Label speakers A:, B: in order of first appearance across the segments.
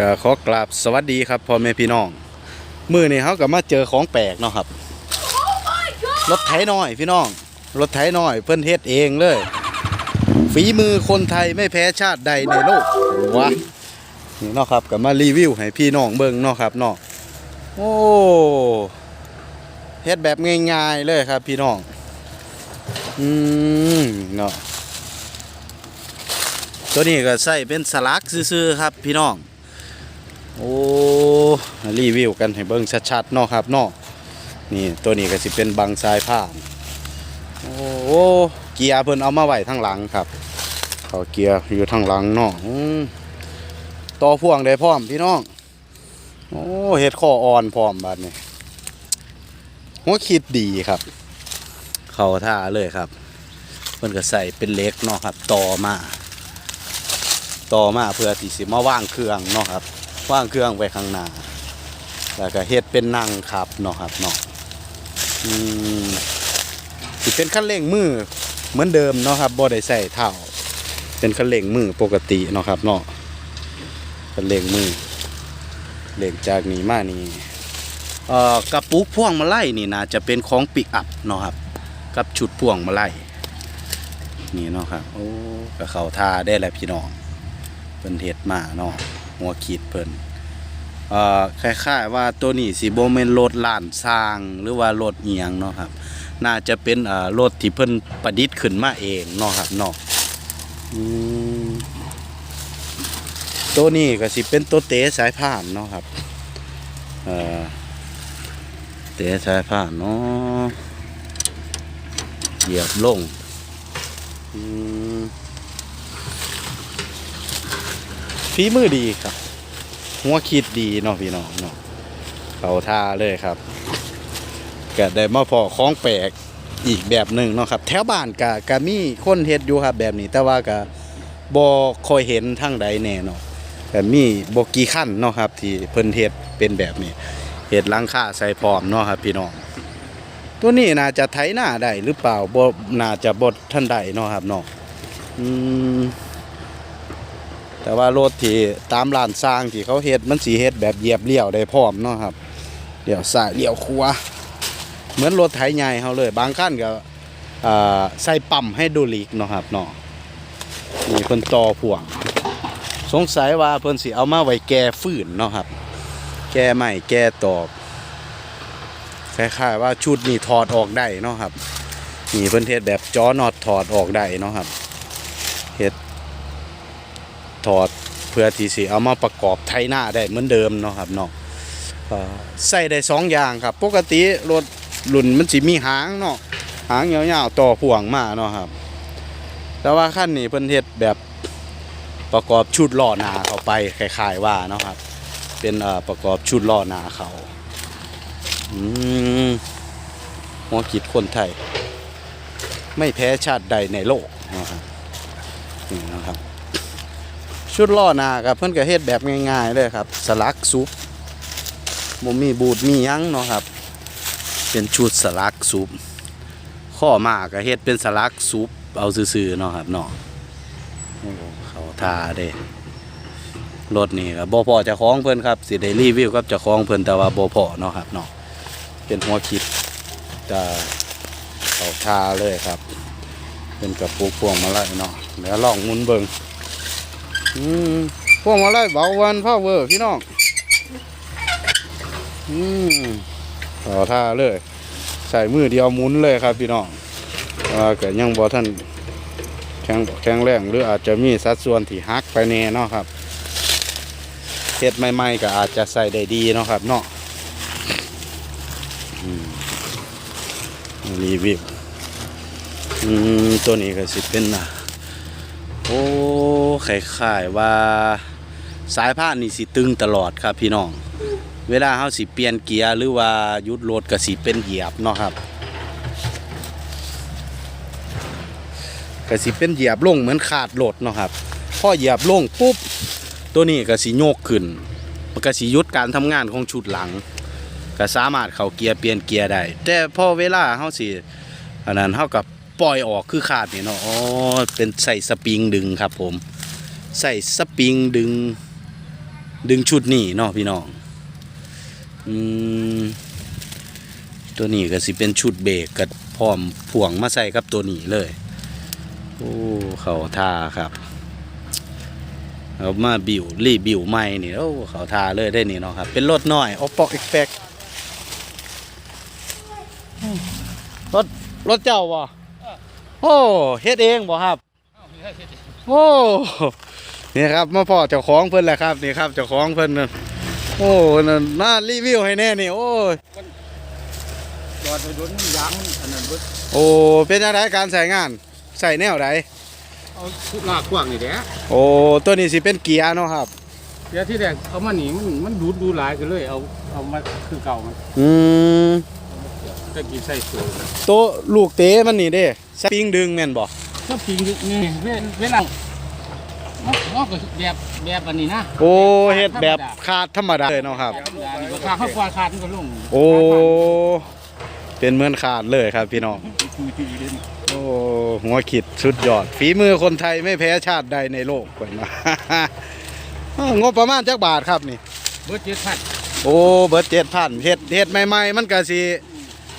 A: ก็ขอกราบสวัสดีครับพ่อแม่พี่น้องมือนี้เขาก็มาเจอของแปลกเนาะครับ รถไถน้อยพี่น้อง รถไถน้อยเพิ่นเฮ็ดเองเลย ฝีมือคนไทยไม่แพ้ชาติใดในโลกวะนี่เนาะครับก็มารีวิวให้พี่น้องเบิ่งเนาะครับเนาะโอ้เฮ็ดแบบง่ายๆเลยครับพี่น้องอืมเนาะตัวนี้ก็ใส่เป็นสลักซื่อๆครับพี่น้อง โอ้รีวิวกันให้เบิ่งชัดๆเนาะครับเนาะนี่ตัวนี้ก็สิเป็นบังสายผ้านโอ้เกียร์เพิ่นเอามาไว้ทางหลังครับเขาเกียร์อยู่ทางหลังเนาะอืมต่อพ่วงได้พร้อมพี่น้องโอ้เฮ็ดข้ออ่อนพร้อมบัดนี้หัวคิดดีครับ เขาท่าเลยครับเพิ่นก็ใส่เป็นเล็กเนาะครับ ต่อมา ต่อมาเพื่อที่สิมาว่างเครื่องเนาะครับ ว่างเครื่องไว้ข้างหน้าแล้วก็เฮ็ดเป็นนั่งขับเนาะครับเนาะอืมสิเป็นคันเร่งมือเหมือนเดิมเนาะครับบ่ได้ใส่เท้าเป็นคันเร่งมือปกติเนาะครับเนาะคันเร่งมือเร่งจากนี้มานี่เอ่อกระปุกพ่วงมาไล่นี่นะจะเป็นของปิกอัพเนาะครับ กับชุดพ่วงมาไล่นี่เนาะครับโอ้ก็เข้าท่าได้แหละพี่น้องเพิ่นเฮ็ดมาเนาะ หัวขีดเพิ่นเอ่อคล้ายๆว่าตัวนี้สิบ่แม่นรถล้านสร้างหรือว่ารถเอียงเนาะครับ น่าจะเป็นเอ่อรถที่เพิ่นประดิษฐ์ขึ้นมาเองเนาะครับเนาะอืมตัวนี้ก็สิเป็นตัวเตะสายพานเนาะครับเอ่อเตะสายพานเนาะเหยียบลงอืม ฝีมือดีครับ หัวคิดดีเนาะพี่น้องเนาะเขาท่าเลยครับก็ได้มาพอของแปลกอีกแบบหนึ่งเนาะครับ แถวบ้านกะกะมีคนเฮ็ดอยู่ครับแบบนี้ แต่ว่ากะบ่ค่อยเห็นทางใดแน่เนาะก็มีบ่กี่ขั้นเนาะครับ ที่เพิ่นเฮ็ดเป็นแบบนี้เฮ็ดลังคาใส่พร้อมเนาะครับพี่น้องตัวนี้น่าจะไถหน้าได้หรือเปล่าบ่น่าจะบ่ทันได้เนาะครับเนาะอืม แต่ว่ารถที่ตามร้านสร้างที่เขาเฮ็ดมันสีเฮ็ดแบบเหยียบเลี้ยวได้พร้อมเนาะครับเลี้ยวซ้ายเลี้ยวขวาเหมือนรถไถใหญ่เขาเลย บางคันก็ใส่ปั๊มให้ดูลิกเนาะครับเนาะนี่เพิ่นต่อพ่วง สงสัยว่าเพิ่นสิเอามาไว้แก่ฟืนเนาะครับ แก่ไม้แก่ตอกคล้ายๆว่าชุดนี้ถอดออกได้เนาะครับนี่เพิ่นเฮ็ดแบบจอน็อตถอดออกได้เนาะครับ ถอดเพื่อที่สิเอามาประกอบไถหน้าได้เหมือนเดิมเนาะครับเนาะเอ่อใส่ได้สองอย่างครับ ปกติรถรุ่นมันสิมีหางเนาะหางยาวๆต่อพ่วงมาเนาะครับ แต่ว่าขั้นนี้เพิ่นเฮ็ดแบบประกอบชุดล้อหนาเข้าไปคล้ายๆว่าเนาะครับ เป็นประกอบชุดล้อหนาเขาอืมหัวคิดคนไทย ไม่แพ้ชาติใดในโลกนะครับนี่นะครับ ชุดล้อหนาครับเพิ่อนก็เฮ็ดแบบง่ายๆเลยครับ สลักซุปบ่มีบูดมียั้งเนาะครับ เป็นชุดสลักซุปข้อมาก็เฮ็ดเป็นสลักซุปเอาซื่อๆเนาะครับเนาะโอ้เขาทาเด้รถนี่ก็บ่พอเจ้าของเพิ่อนครับสิได้รีวิวกับเจ้าของเพิ่อนแต่ว่าบ่พอเนาะครับเนาะเป็นหัวคิดจะเขาทาเลยครับ เป็นกระปุกพวงมาลัยเนาะเดี๋ยวลองมุนเบิ่ง อืมพวกมาไล่เบาวันพ่อเวอร์พี่น้อง อืมต่อท่าเลย ใส่มือเดียวหมุนเลยครับพี่น้องว่าเกิดยังบอท่านแข็งแข็งแรงหรืออาจจะมีสัดส่วนที่หักไปแน่เนาะครับเฮ็ดใหม่ๆก็อาจจะใส่ได้ดีเนาะครับเนาะอืมรีวิวอืมตัวนี้ก็สิเป็นอะ โอ้คล้ายๆว่าสายพานนี่สิตึงตลอดครับพี่น้อง เวลาเฮาสิเปลี่ยนเกียร์หรือว่ายุดโรถก็สิเป็นเหยียบเนาะครับก็สิเป็นเหยียบลงเหมือนขาดโรถเนาะครับพอเหยียบลงปุ๊บตัวนี้ก็สิโยกขึ้นมันก็สิยุดการทำงานของชุดหลัง ก็สามารถเข้าเกียร์เปลี่ยนเกียร์ได้แต่พอเวลาเฮาสิอันนั้นเฮากับ ปล่อยออกคือขาดเนี่ยเนาะอ๋อเป็นใส่สปริงดึงครับผม ใส่สปริงดึง ดึงชุดนี่เนาะพี่น้องอืมตัวนี้ก็สิเป็นชุดเบรกกับพร้อมพ่วงมาใส่กับตัวนี้เลยโอ้เขาท่าครับเอามาบิวรีบิวใหม่นี่โอ้เขาท่าเลยได้นี่เนาะครับ เป็นรถน้อยออปปอกเอ็กแปกรถรถเจ้าบ่ โอ้เฮ็ดเองบ่ครับโอ้นี่ครับมาพ่อเจ้าของเพิ่นแหละครับนี่ครับเจ้าของเพิ่นน่ะโอ้นั่นมารีวิวให้แน่นี่โอ้ย
B: จอดไปโดนยางอันนั้นเบิด
A: โอ้เป็นจังไดการใส่งานใส่แนวใด
B: เอาทุกลากกว้างนี่แหละ
A: โอ้ตัวนี้สิเป็นเกียร์เนาะครับ
B: เดี๋ยวที่แรกเอามาหนีมันมันดูดดูหลายกันเลยเอาเอามาคือเก่ามัน
A: อืม
B: ตะกี้ใส่เสือ
A: ตัวลูกเต๋มันนี่เด้สปริงดึงแม่นบ่
B: ก็ปิงนี่เวเวลามันมันก็แบบแบบอันนี้นะ
A: โอ้เฮ็ดแบบขาดธรรมดาเลยเนาะครับ
B: แบบธรรมดานี่ก็ขาดเขาฟาดขาดมันก็ลง
A: โอ้เป็นเหมือนขาดเลยครับพี่น้อง
B: คุยทีเดียว
A: โอ้หัวขิดสุดยอด ฝีมือคนไทยไม่แพ้ชาติใดในโลกกว่ามาอ้าวงบประมาณจักบาทครับนี่
B: เบิดเจ็ดพัน
A: โอ้เบิดเจ็ดพันเฮ็ดเฮ็ดใหม่ๆมันก็สิ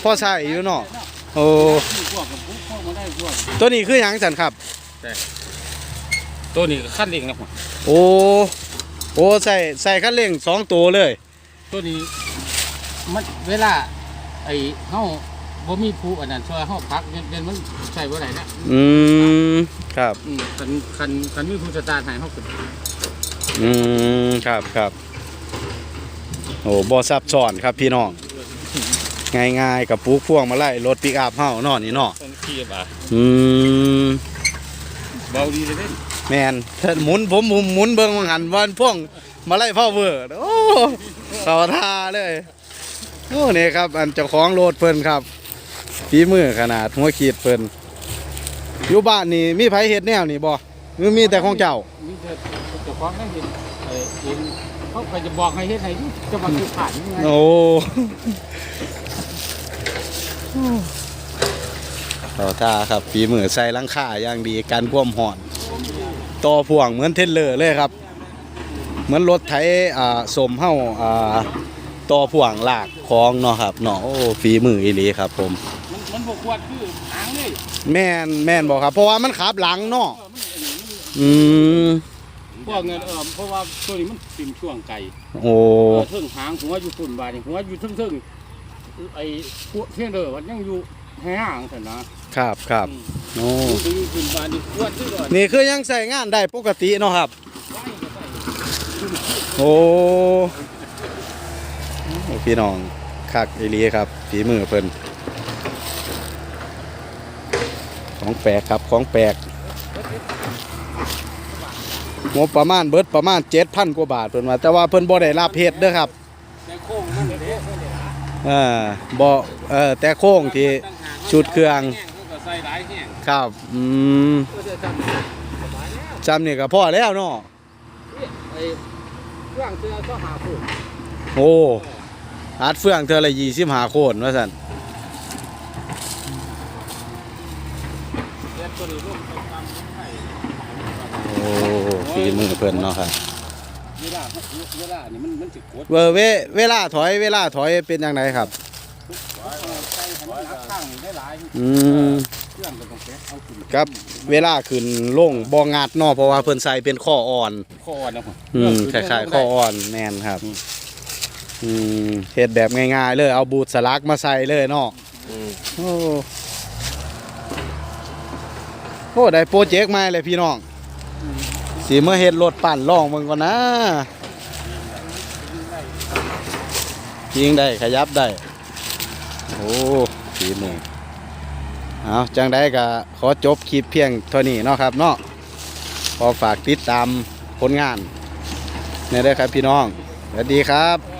A: พอใช้อยู่เนาะโอ้
B: พวกกับพวกเข้ามาได้พวก
A: ตัวนี้คือหยังสันครับ
B: ตัวนี้ก็ขั้นเร่งนะผม
A: โอ้โอ้ใส่ใส่คันเร่งสองตัวเลย
B: ตัวนี้มันเวลาไอ้เฮาบ่มีผู้อันนั้นช่วยเฮาพักเด่นๆมันใช้บ่ได้นะ
A: อืมครับ
B: อืมคันคันคันมีผู้สตาร์ทให้เฮาขึ้น
A: อืมครับครับโอ้บ่ซับซ้อนครับพี่น้อง ง่ายๆกับปูพวงมาไล่รถปิกอัพเฮาเนาะนี่เนาะ
B: ต้นขี้บ่า
A: อืม
B: เบาดีเลยเด้
A: แมนถ้าหมุนผมหมุนหมุนเบิ่งว่าหันวันพ่วงมาไล่พ่อเวอร์โอ้เขาท่าเลยโอ้นี่ครับ อันเจ้าของรถเพิ่นครับฝีมือขนาดหัวขีดเพิ่นอยู่บ้านนี่มีไผเฮ็ดแนวนี่บ่หรือมีแต่ของเจ้า
B: มีแต่เจ้าของได้เห็นไอ้เห็นเขาก็จะบอกให้เฮ็ดให้ดิจะมาคือผ่านยังไง
A: โอ้ เขาท่าครับฝีมือใส่หลังคาอย่างดีการความห่อนต่อพ่วงเหมือนเทรลเลอร์เลยครับ เหมือนรถไถอ่าสมเฮาอ่าต่อพ่วงลากของเนาะครับเนาะโอ้ฝีมืออีหลีครับ ผม
B: มันมันบ่ควรคือหางเลย
A: แม่นแม่นบอกครับ เพราะว่ามันขับหลังเนาะ
B: เออมันอันนี้มัน
A: อืม
B: พวกเงินเออเพราะว่าตัวนี้มันเป็นช่วงไกล
A: โอ้
B: เออเทิงหางหัวอยู่ฝุ่นบาดนี่หัวอยู่เทิงๆ ไอ้พวกเทียนเด้อมันยังอยู่แห้างซั่นนะครับ
A: ครับโอ้
B: ดูอยู่ฝุ่นบาดนี่ควรที่ก่อน
A: นี่คือยังใส่งานได้ปกติเนาะครับ
B: ไว้ก็ใส่
A: โอ้โอ้พี่น้องคักอีหลีครับฝีมือเพิ่นของแปลกครับของแปลกงบประมาณเบิดประมาณ7,000กว่าบาทเพิ่นว่าแต่ว่าเพิ่นบ่ได้รับเฮ็ดเด้อครับ
B: แต่โค้งมัน เด้
A: เออบ่เออแต่โค้งที่ชุดเครื่องครับอืม
B: จำ
A: นี่ก็พอแล้วเนาะ
B: นี่ไอ้เครื่องเสื้อก็หาผู้
A: โอ้อัดเฟืองเธอละ25โคนว่าซั่น
B: เรียนตัวนี้ร่วมกันตามไทย
A: โอ้ฝีมือเพิ่นเนาะครับ
B: เวลาเวลานี่มันมันสิกด
A: เวอเวเวลาถอยเวลาถอยเป็นจังไดครับ
B: เอาใส่ให้มันหนักข้างได้หลาย
A: อืม
B: เครื่องก็ต้องแกะเอาขึ้น
A: ครับเวลาขึ้นลงบ่งัดเนาะเพราะว่าเพิ่นใส่เป็นข้ออ่อน
B: ข้ออ่อนนะผม
A: อืมคล้ายๆข้ออ่อนแม่นครับ อืมเฮ็ดแบบง่ายๆเลยเอาบูทสลักมาใส่เลยเนาะโอ้โอ้ได้โปรเจกต์มาเลยพี่น้อง สิมาเห็ดรถปั่นล่องมึงก่อนนะยิงได้ขยับได้ โอ้สีมือเอาจังได้ก็ขอจบคลิปเพียงเท่านี้เนาะครับเนาะขอฝากติดตามผลงานเนี่ยเด้ครับพี่น้องสวัสดีครับ